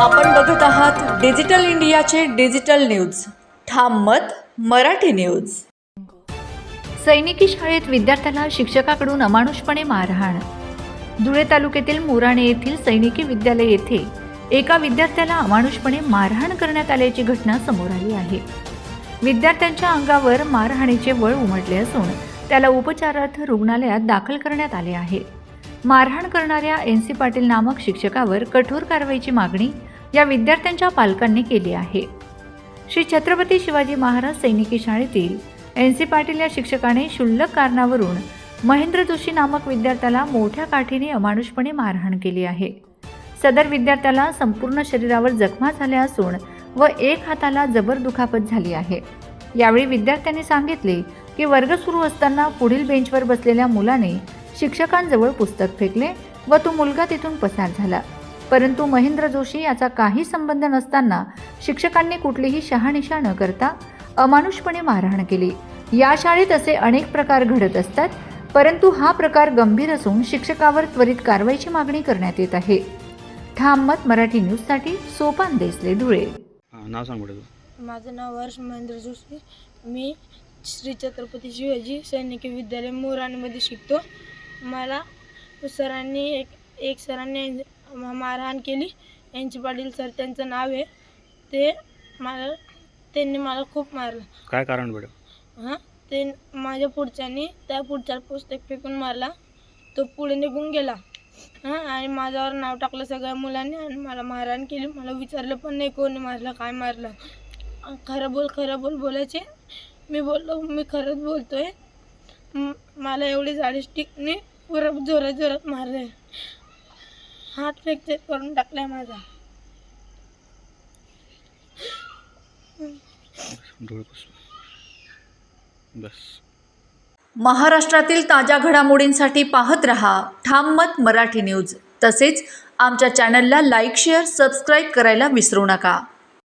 आपण बघत आहात डिजिटल इंडियाचे डिजिटल न्यूज. ठाम मत मराठी न्यूज. सैनिकी शाळेत विद्यार्थ्याला शिक्षकाकडून अमानुषपणे मारहाण. धुळे तालुक्यातील मुराणे येथील सैनिकी विद्यालय येथे एका विद्यार्थ्याला अमानुषपणे मारहाण करण्यात आल्याची घटना समोर आली आहे. विद्यार्थ्यांच्या अंगावर मारहाणीचे वळ उमटले असून त्याला उपचारार्थ रुग्णालयात दाखल करण्यात आले आहे. मारहाण करणाऱ्या एन सी पाटील नामक शिक्षकावर कठोर कारवाईची मागणी या विद्यार्थ्यांच्या पालकांनी केली आहे. श्री छत्रपती शिवाजी महाराज सैनिकी शाळेतील एन सी पाटील या शिक्षकाने क्षुल्लक कारणावरून महेंद्र जोशी नामक विद्यार्थ्याला मोठ्या काठीने अमानुषपणे मारहाण केली आहे. सदर विद्यार्थ्याला संपूर्ण शरीरावर जखमा झाल्या असून व एक हाताला जबर दुखापत झाली आहे. यावेळी विद्यार्थ्यांनी सांगितले की वर्ग सुरू असताना पुढील बेंचवर बसलेल्या मुलाने शिक्षकांजवळ पुस्तक फेकले व तो मुलगा तिथून पसार झाला. परंतु महेंद्र जोशी याचा काही संबंध नसताना शिक्षकांनी कुठलीही शहानिशा न करता अमानुषपणे मारहाण केली. या शाळेत असे अनेक प्रकार घडत असतात परंतु हा प्रकार गंभीर असून शिक्षकावर त्वरित कारवाईची मागणी करण्यात येत आहे. ठाम मत मराठी न्यूजसाठी सोपान देसले धुळे. नाव सांग माझं नाव हर्ष महेंद्र जोशी. मी श्री छत्रपती शिवाजी सैनिकी विद्यालय मोराणीमध्ये शिकतो. मला सरांनी एक एक सरांनी मारहाण केली. यांची पाटील सर त्यांचं नाव आहे. ते मला त्यांनी मला खूप मारलं. काय कारण बरं हां? ते माझ्या पुढच्यानी त्या पुढच्या पुस्तक फेकून मारला. तो पुढे निघून गेला. हां? आणि माझ्यावर नाव टाकलं सगळ्या मुलांनी आणि मला मारहाण केली. मला विचारलं पण नाही कोणी मारलं काय मारलं. अं, खरं बोल खरं बोल बोलायचे. मी बोललो मी खरंच बोलतोय. म- मला एवढी झाडी स्टिकने पुरं जोरात जोरात मारले हात फ्रॅक्चर करून टाकलाय माझा. महाराष्ट्रातील ताज्या घडामोडींसाठी पाहत रहा ठाम मत मराठी न्यूज. तसेच आमच्या चॅनलला लाईक शेअर सबस्क्राईब करायला विसरू नका.